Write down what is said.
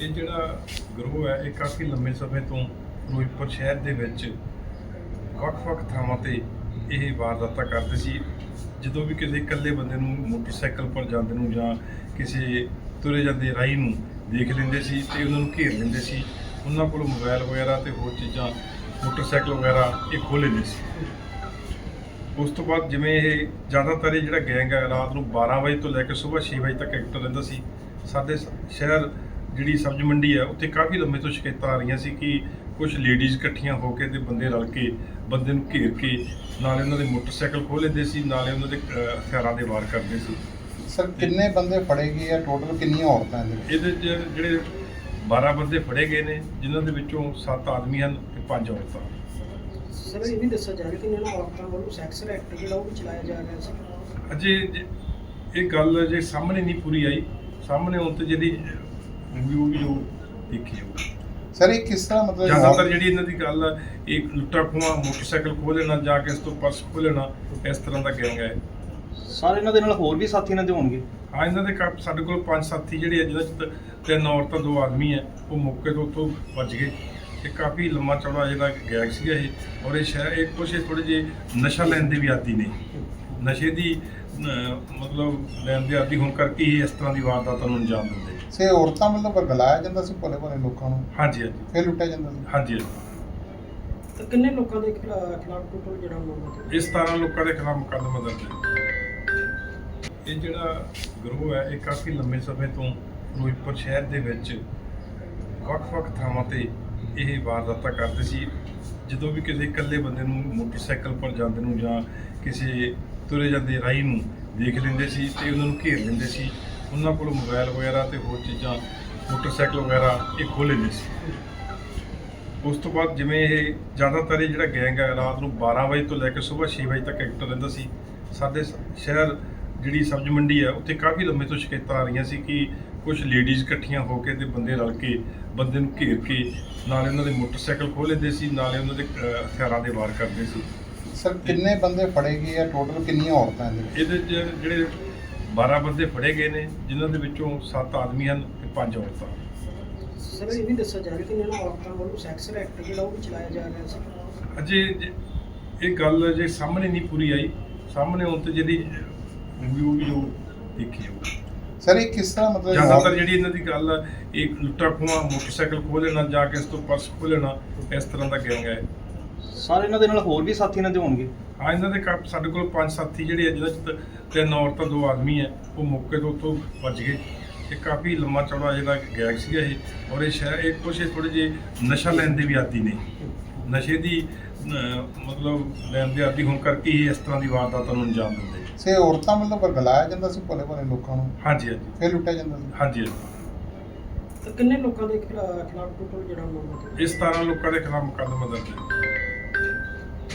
ਇਹ ਜਿਹੜਾ ਗਰੋਹ ਹੈ, ਇਹ ਕਾਫੀ ਲੰਮੇ ਸਮੇਂ ਤੋਂ ਫਿਰੋਜ਼ਪੁਰ ਸ਼ਹਿਰ ਦੇ ਵਿੱਚ ਵੱਖ-ਵੱਖ ਥਾਵਾਂ ਤੇ ਇਹ ਵਾਰਦਾਤਾਂ ਕਰਦੇ ਸੀ। ਜਦੋਂ ਵੀ ਕਿਸੇ ਇਕੱਲੇ ਬੰਦੇ ਨੂੰ ਮੋਟਰਸਾਈਕਲ ਪਰ ਜਾਂਦੇ ਨੂੰ ਜਾਂ ਕਿਸੇ ਤੁਰੇ ਜਾਂਦੇ ਰਾਹੀ ਨੂੰ ਦੇਖ ਲੈਂਦੇ ਸੀ ਤੇ ਉਹਨਾਂ ਨੂੰ ਘੇਰ ਲੈਂਦੇ ਸੀ, ਉਹਨਾਂ ਕੋਲ ਮੋਬਾਈਲ ਵਗੈਰਾ ਤੇ ਹੋਰ ਚੀਜ਼ਾਂ, ਮੋਟਰਸਾਈਕਲ ਵਗੈਰਾ ਇਹ ਖੋਹ ਲੈਂਦੇ ਸੀ। ਉਸ ਤੋਂ ਬਾਅਦ ਜਿਵੇਂ ਇਹ ਜ਼ਿਆਦਾਤਰ ਇਹ ਜਿਹੜਾ ਗੈਂਗ ਹੈ, ਰਾਤ ਨੂੰ 12 ਵਜੇ ਤੋਂ ਲੈ ਕੇ ਸਵੇਰ 6 ਵਜੇ ਤੱਕ ਐਕਟਿਵ ਰਹਿੰਦਾ ਸੀ। ਸਾਡੇ ਸ- ਸ਼ਹਿਰ ਜਿਹੜੀ ਸਬਜ਼ ਮੰਡੀ ਹੈ ਉੱਥੇ ਕਾਫੀ ਲੰਮੇ ਤੋਂ ਸ਼ਿਕਾਇਤਾਂ ਆ ਰਹੀਆਂ ਸੀ ਕਿ ਕੁਝ ਲੇਡੀਜ਼ ਇਕੱਠੀਆਂ ਹੋ ਕੇ ਤੇ ਬੰਦੇ ਰਲ ਕੇ ਬੰਦੇ ਨੂੰ ਘੇਰ ਕੇ ਨਾਲੇ ਉਹਨਾਂ ਦੇ ਮੋਟਰਸਾਈਕਲ ਖੋਹ ਲੈਂਦੇ ਸੀ ਨਾਲੇ ਉਹਨਾਂ ਦੇ ਅਹ, ਹਥਿਆਰਾਂ ਦੇ ਵਾਰ ਕਰਦੇ ਸੀ। ਸਰ ਕਿੰਨੇ ਬੰਦੇ ਫੜੇ ਗਏ ਆ? ਟੋਟਲ ਕਿੰਨੀਆਂ ਔਰਤਾਂ ਵਿੱਚ ਇਹਦੇ 'ਚ ਜਿਹੜੇ 12 ਬੰਦੇ ਫੜੇ ਗਏ ਨੇ ਜਿਨ੍ਹਾਂ ਦੇ ਵਿੱਚੋਂ 7 ਆਦਮੀ ਹਨ ਤੇ 5 ਔਰਤਾਂ। ਸਰ ਇਹ ਵੀ ਦੱਸਿਆ ਜਾ ਰਿਹਾ ਕਿ ਇਹਨਾਂ ਔਰਤਾਂ ਵੱਲੋਂ ਸੈਕਸੁਅਲ ਐਕਟ ਜਿਹੜਾ ਉਹ ਵੀ ਚਲਾਇਆ ਜਾ ਰਿਹਾ ਸੀ। ਅਜੇ ਜ- ਇਹ ਗੱਲ ਜੇ ਸਾਹਮਣੇ ਨਹੀਂ ਪੂਰੀ ਆਈ। ਸਾਹਮਣੇ ਆਉਣ ਤੇ ਜਿਹੜੀ ਰਿਵਿਊ ਵੀ ਉਹ ਦੇਖੀ ਜਾਊਗੀ। ਸਰ ਇਹ ਕਿਸ ਤਰ੍ਹਾਂ ਮਤਲਬ ਜ਼ਿਆਦਾਤਰ ਜਿਹੜੀ ਇਹਨਾਂ ਦੀ ਗੱਲ ਆ ਇਹ ਲੁੱਟਾ ਖੋਹਾਂ ਮੋਟਰਸਾਈਕਲ ਖੋਹ ਲੈਣਾ ਜਾ ਕੇ ਇਸ ਤੋਂ ਪਰਸ ਖੋਹ ਲੈਣਾ ਇਸ ਤਰ੍ਹਾਂ ਦਾ ਗੈਂਗ ਹੈ ਸਾਰੇ ਇਹਨਾਂ ਦੇ ਨਾਲ ਹੋਰ ਵੀ ਸਾਥੀ ਇਹਨਾਂ ਦੇ ਹੋਣਗੇ? ਆ ਇਹਨਾਂ ਦੇ ਕਾਫ- ਸਾਡੇ ਕੋਲ ਪੰਜ ਸਾਥੀ ਜਿਹੜੇ ਆ ਜਿਹਨਾਂ ਚ ਤ- ਤਿੰਨ ਔਰਤਾਂ ਦੋ ਆਦਮੀ ਆ। ਉਹ ਮੌਕੇ ਤੋਂ ਉੱਥੋਂ ਭੱਜ ਗਏ। ਇਹ ਕਾਫੀ ਲੰਮਾ ਚੌੜਾ ਜਿਹੜਾ ਗੈਂਗ ਸੀਗਾ ਇਹ। ਔਰ ਇਹ ਸ਼ਹਿਰ ਇਹ ਕੁਛ ਥੋੜੇ ਜਿਹੇ ਨਸ਼ਾ ਲੈਣ ਦੇ ਵੀ ਆਦੀ ਨੇ। ਨਸ਼ੇ ਦੀ ਅਹ, ਮਤਲਬ ਲੈਣ ਦੇ ਆਦੀ ਹੋਣ ਕਰਕੇ ਹੀ ਇਸ ਤਰ੍ਹਾਂ ਦੀ ਵਾਰਦਾਤਾਂ ਨੂੰ ਅੰਜਾਮ ਦਿੰਦੇ ਸੇ ਔਰਤਾਂ ਵੱਲੋਂ ਵਰਗਲਾਇਆ ਜਾਂਦਾ ਸੀ ਭੋਲੇ ਭਾਲੇ ਲੋਕਾਂ ਨੂੰ? ਹਾਂਜੀ ਹਾਂਜੀ। ਫਿਰ ਲੁੱਟਿਆ ਜਾਂਦਾ ਸੀ? ਹਾਂਜੀ ਹਾਂਜੀ। ਤਾਂ ਕਿੰਨੇ ਲੋਕਾਂ ਦੇ ਖਿਲਾ- ਖਿਲਾਫ ਟੋਟਲ ਜਿਹੜਾ ਮਾਮਲਾ ਹੈ ਇਹ 17 ਲੋਕਾਂ ਦੇ ਖਿਲਾਫ ਮੁਕੱਦਮਾ ਦਰਜ ਹੈ। ਇਹ ਜਿਹੜਾ ਗਰੋਹ ਹੈ ਇਹ ਕਾਫੀ ਲੰਮੇ ਸਮੇਂ ਤੋਂ ਫਿਰੋਜ਼ਪੁਰ ਸ਼ਹਿਰ ਦੇ ਵਿੱਚ ਵੱਖ-ਵੱਖ ਥਾਵਾਂ ਤੇ ਇਹ ਵਾਰਦਾਤਾਂ ਕਰਦੇ ਸੀ। ਜਦੋਂ ਵੀ ਕਿਸੇ ਇਕੱਲੇ ਬੰਦੇ ਨੂੰ ਮੋਟਰਸਾਈਕਲ ਪਰ ਜਾਂਦੇ ਨੂੰ ਜਾਂ ਕਿਸੇ ਤੁਰੇ ਜਾਂਦੇ ਰਾਹੀ ਨੂੰ ਦੇਖ ਲੈਂਦੇ ਸੀ ਤੇ ਉਹਨਾਂ ਨੂੰ ਘੇਰ ਲੈਂਦੇ ਸੀ। ਉਹਨਾਂ ਕੋਲ ਮੋਬਾਈਲ ਵਗੈਰਾ ਤੇ ਹੋਰ ਚੀਜ਼ਾਂ ਮੋਟਰਸਾਈਕਲ ਵਗੈਰਾ ਇਹ ਖੋਹ ਲੈਂਦੇ ਸੀ ਉਸ ਤੋਂ ਬਾਅਦ ਜਿਵੇਂ ਇਹ ਜ਼ਿਆਦਾਤਰ ਇਹ ਜਿਹੜਾ ਗੈਂਗ ਹੈ ਰਾਤ ਨੂੰ 12 ਵਜੇ ਤੋਂ ਲੈ ਕੇ ਸਵੇਰ 6 ਵਜੇ ਤੱਕ ਐਕਟਿਵ ਰਹਿੰਦਾ ਸੀ। ਸਾਡੇ ਸ਼ਹਿਰ ਜਿਹੜੀ ਸਬਜ਼ ਮੰਡੀ ਹੈ ਉੱਥੇ ਕਾਫੀ ਲੰਮੇ ਤੋਂ ਸ਼ਿਕਾਇਤਾਂ ਆ ਰਹੀਆਂ ਸੀ ਕਿ ਕੁਝ ਲੇਡੀਜ਼ ਇਕੱਠੀਆਂ ਹੋ ਕੇ ਤੇ ਬੰਦੇ ਰਲ ਕੇ ਬੰਦੇ ਨੂੰ ਘੇਰ ਕੇ ਨਾਲੇ ਉਹਨਾਂ ਦੇ ਮੋਟਰਸਾਈਕਲ ਖੋਹ ਲੈਂਦੇ ਸੀ ਨਾਲੇ ਉਹਨਾਂ ਦੇ ਹਥਿਆਰਾਂ ਦੇ ਵਾਰ ਕਰਦੇ ਸੀ। ਸਰ ਕਿੰਨੇ ਬੰਦੇ ਫੜੇ ਗਏ ਆ? ਟੋਟਲ ਕਿੰਨੀਆਂ ਔਰਤਾਂ ਦੇ ਵਿੱਚ? ਇਹਦੇ 'ਚ ਜਿਹੜੇ 12 ਬੰਦੇ ਫੜੇ ਗਏ ਨੇ ਜਿਨ੍ਹਾਂ ਦੇ ਵਿੱਚੋਂ 7 ਆਦਮੀ ਹਨ ਤੇ 5 ਔਰਤਾਂ। ਸਰ ਇਹ ਵੀ ਦੱਸਿਆ ਜਾ ਰਿਹਾ ਕਿ ਇਹਨਾਂ ਔਰਤਾਂ ਵੱਲੋਂ ਸੈਕਸੁਅਲ ਐਕਟ ਜਿਹੜਾ ਉਹ ਵੀ ਚਲਾਇਆ ਜਾ ਰਿਹਾ ਸੀ। ਅਜੇ ਜ- ਇਹ ਗੱਲ ਜੇ ਸਾਹਮਣੇ ਨਹੀਂ ਪੂਰੀ ਆਈ। ਸਾਹਮਣੇ ਆਉਣ ਤੇ ਜਿਹੜੀ ਰਿਵਿਊ ਵੀ ਉਹ ਦੇਖੀ ਜਾਊਗੀ। ਸਰ ਇਹ ਕਿਸ ਤਰ੍ਹਾਂ ਮਤਲਬ ਜ਼ਿਆਦਾਤਰ ਜਿਹੜੀ ਇਹਨਾਂ ਦੀ ਗੱਲ ਇਹ ਲੁੱਟਾ ਖੋਹਾਂ ਮੋਟਰਸਾਈਕਲ ਖੋਹ ਲੈਣਾ ਜਾ ਕੇ ਇਸ ਤੋਂ ਪਰਸ ਖੋਹ ਲੈਣਾ ਇਸ ਤਰ੍ਹਾਂ ਦਾ ਗੈਂਗ ਹੈ ਸਾਰੇ ਇਹਨਾਂ ਦੇ ਨਾਲ ਹੋਰ ਵੀ ਸਾਥੀ ਇਹਨਾਂ ਦੇ ਹੋਣਗੇ? ਆ ਇਹਨਾਂ ਦੇ ਸਾਡੇ ਕੋਲ ਪੰਜ ਸਾਥੀ ਜਿਹੜੇ ਆ ਜਿਹਨਾਂ ਚ ਤ- ਤਿੰਨ ਔਰਤਾਂ ਦੋ ਆਦਮੀ ਆ। ਉਹ ਮੌਕੇ ਤੋਂ ਉੱਥੋਂ ਭੱਜ ਗਏ। ਇਹ ਕਾਫੀ ਲੰਮਾ ਚੌੜਾ ਜਿਹੜਾ ਗੈਂਗ ਸੀਗਾ ਇਹ। ਔਰ ਇਹ ਸ਼ਹਿਰ ਇਹ ਕੁਛ ਥੋੜੇ ਜਿਹੇ ਨਸ਼ਾ ਲੈਣ ਦੇ ਵੀ ਆਦੀ ਨੇ। ਨਸ਼ੇ ਦੀ ਅਹ, ਮਤਲਬ ਲੈਣ ਦੇ ਆਦੀ ਹੋਣ ਕਰਕੇ ਹੀ ਇਸ ਤਰ੍ਹਾਂ ਦੀ ਵਾਰਦਾਤਾਂ ਨੂੰ ਅੰਜਾਮ ਦਿੰਦੇ ਸੇ ਔਰਤਾਂ ਵੱਲੋਂ ਵਰਗਲਾਇਆ ਜਾਂਦਾ ਸੀ ਭੋਲੇ ਭਾਲੇ ਲੋਕਾਂ ਨੂੰ? ਹਾਂਜੀ ਹਾਂਜੀ। ਫਿਰ ਲੁੱਟਿਆ ਜਾਂਦਾ ਸੀ? ਹਾਂਜੀ ਹਾਂਜੀ। ਤਾਂ ਕਿੰਨੇ ਲੋਕਾਂ ਦੇ ਖਿਲਾ- ਖਿਲਾਫ ਟੋਟਲ ਜਿਹੜਾ ਮਾਮਲਾ ਹੈ ਇਹ 17 ਲੋਕਾਂ ਦੇ ਖਿਲਾਫ ਮੁਕੱਦਮਾ ਦਰਜ ਹੈ।